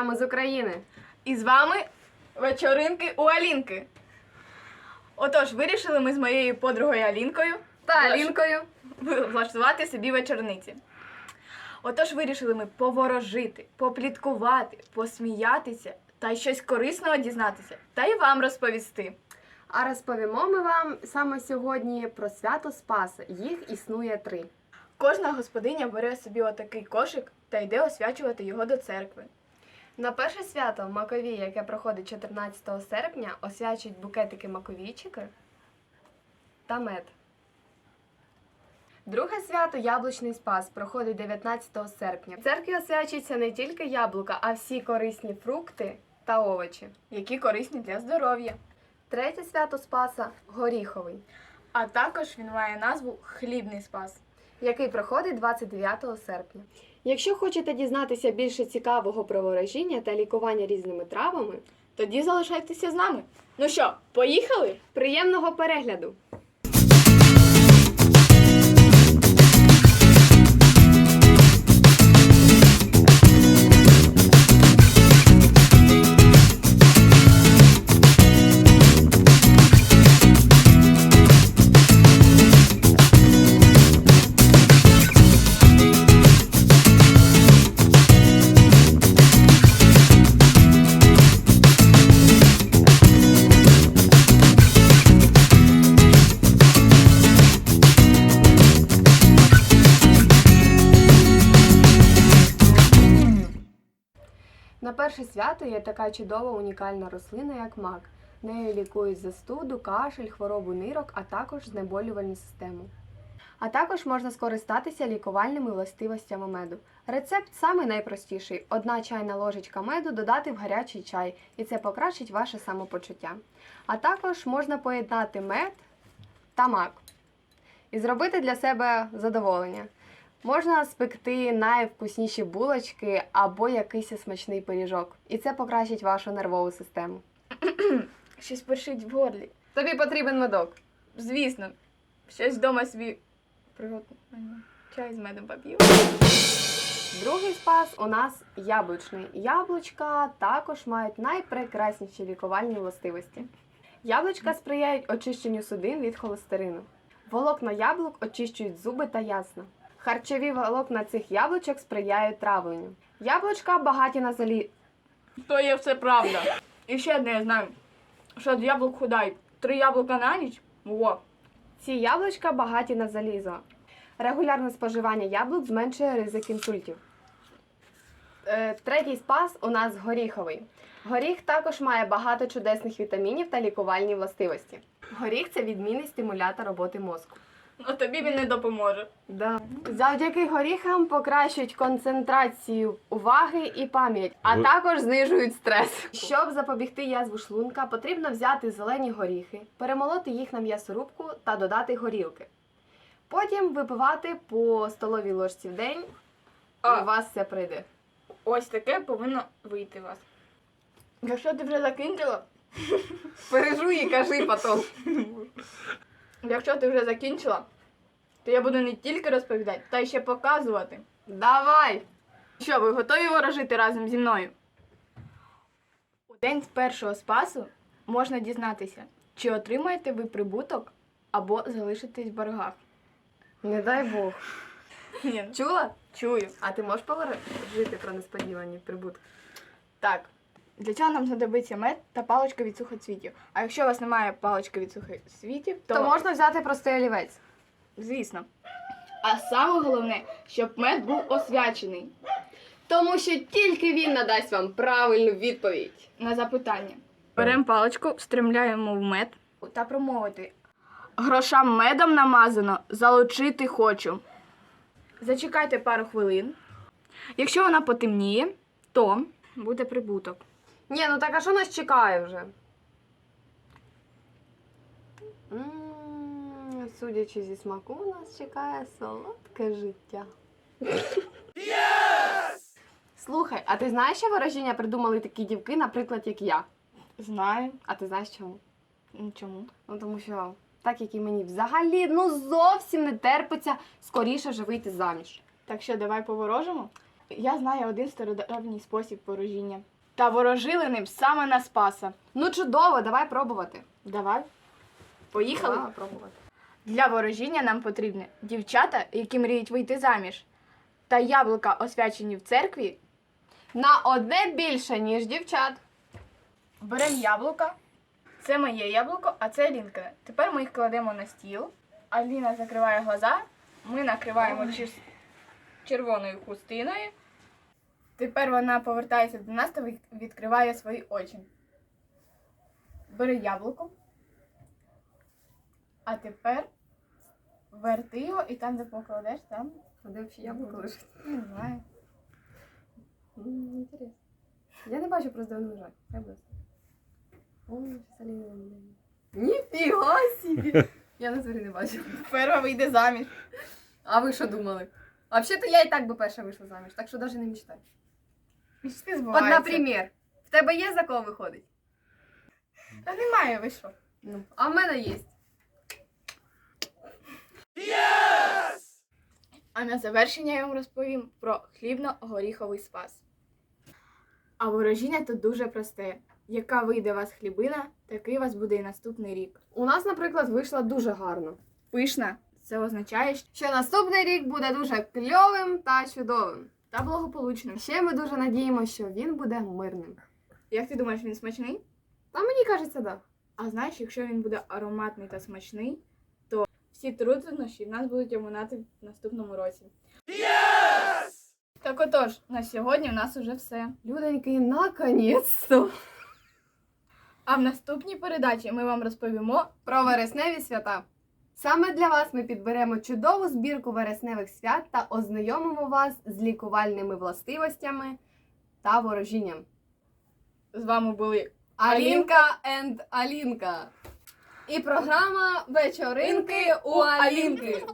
прямо з України. І з вами вечоринки у Алінки. Отож, вирішили ми з моєю подругою Алінкою Та Алінкою. влаштувати собі вечорниці. Отож, вирішили ми поворожити, попліткувати, посміятися та й щось корисного дізнатися, та й вам розповісти. А розповімо ми вам саме сьогодні про свято Спаса. Їх існує три. Кожна господиня бере собі отакий кошик та йде освячувати його до церкви. На перше свято Макові, яке проходить 14 серпня, освячують букетики маковійчики та мед. Друге свято Яблучний Спас проходить 19 серпня. В церкві освячуються не тільки яблука, а всі корисні фрукти та овочі. які корисні для здоров'я. Третє свято Спаса горіховий, А також він має назву Хлібний спас. Який проходить 29 серпня. Якщо хочете дізнатися більше цікавого про ворожіння та лікування різними травами, Тоді залишайтеся з нами. Ну що, поїхали? приємного перегляду! На перше свято є така чудова унікальна рослина, як мак. Нею лікують застуду, кашель, хворобу нирок, а також знеболювальну систему. А також можна скористатися лікувальними властивостями меду. Рецепт самий найпростіший: одна чайна ложечка меду додати в гарячий чай, і це покращить ваше самопочуття. А також можна поєднати мед та мак і зробити для себе задоволення. Можна спекти найвкусніші булочки або якийсь смачний пиріжок. І це покращить вашу нервову систему. Щось першить в горлі. Тобі потрібен медок. Звісно, щось вдома собі приготую. Чай з медом поп'ю. Другий спас у нас яблучний. Яблучка також мають найпрекрасніші лікувальні властивості. Яблучка сприяють очищенню судин від холестерину. Волокна яблук очищують зуби та ясна. Харчові волокна цих яблучок сприяють травленню. Яблучка багаті на залі... То є все правда. І ще одне я знаю, що від яблук худають. Три яблука на ніч? Во. Ці яблучка багаті на залізо. Регулярне споживання яблук зменшує ризик інсультів. Е, Третій спас у нас горіховий. Горіх також має багато чудесних вітамінів та лікувальні властивості. Горіх це відмінний стимулятор роботи мозку. Ну тобі він не допоможе. Да. Завдяки горіхам покращують концентрацію уваги і пам'ять, а Ви- також знижують стрес. Щоб запобігти язву шлунка, потрібно взяти зелені горіхи, перемолоти їх на м'ясорубку та додати горілки. Потім випивати по столовій ложці в день, А. і у вас все прийде. Ось таке повинно вийти у вас. Якщо ти вже закінчила, Пережуй і кажи потім. якщо ти вже закінчила, то я буду не тільки розповідати, та й ще показувати. Давай! Що, ви готові ворожити разом зі мною? У день першого спасу можна дізнатися, чи отримаєте ви прибуток або залишитесь в боргах. Не дай Бог. Ні, Чула? чую. А ти можеш поговорити про несподівані прибутки? Так. Для цього нам знадобиться мед та паличка від сухоцвітів. А якщо у вас немає палички від сухоцвітів, то, То можна взяти простий олівець. звісно. А саме головне, щоб мед був освячений Тому що тільки він надасть вам правильну відповідь. на запитання. Беремо паличку, стремляємо в мед та промовити. Грошам медом намазано, залучити хочу. Зачекайте пару хвилин. Якщо вона потемніє, то буде прибуток. Ні, ну так а що нас чекає вже? М, Судячи зі смаку, нас чекає солодке життя. Слухай, а ти знаєш, що ворожіння придумали такі дівки, наприклад, як я? Знаю. А ти знаєш чому? Чому? Ну тому що так як і мені взагалі ну зовсім не терпиться скоріше вже вийти заміж. Так що, давай поворожимо? Я знаю один стародавній спосіб ворожіння. Та ворожили ним саме на Спаса. Ну чудово, давай пробувати. Давай. Поїхали. Давай пробувати. Для ворожіння нам потрібні дівчата, які мріють вийти заміж, та яблука, освячені в церкві. На одне більше, ніж дівчат. Беремо яблука. Це моє яблуко, а це Алінкине. Тепер ми їх кладемо на стіл. Аліна закриває глаза. Ми накриваємо чис- червоною хустиною. Тепер вона повертається до нас та відкриває свої очі. Бери яблуко. А тепер верти його і там, де покладеш, там. А де взагалі яблуко лежить? Не знаю. Інтересно. Я не бачу просто де воно лежать. Треба. О, щас Аліна не буде. Ніфіга собі! Я на зорі не бачу. Перша вийде заміж. А ви що думали? А взагалі-то я і так би перша вийшла заміж, так що навіть не мечтай. Мечти От, збуваються. наприклад, в тебе є за кого виходить? Та немає, ви що? Ну, а в мене є. А на завершення я вам розповім про хлібно-горіховий спас. А ворожіння тут дуже просте. Яка вийде у вас хлібина, такий у вас буде і наступний рік. У нас, наприклад, вийшла дуже гарно. Пишна це означає Що наступний рік буде дуже кльовим та чудовим. Та благополучним. Ще ми дуже надіємося, що він буде мирним. Як ти думаєш, він смачний? Та мені кажеться, так. А знаєш, якщо він буде ароматний та смачний, то всі труднощі в нас будуть оминати в наступному році. Так отож, на сьогодні в нас уже все. Люденьки, наконець-то. А в наступній передачі ми вам розповімо Про вересневі свята. Саме для вас ми підберемо чудову збірку вересневих свят та ознайомимо вас з лікувальними властивостями та ворожінням. з вами були Алінка енд Алінка. І програма Вечоринки у Алінки.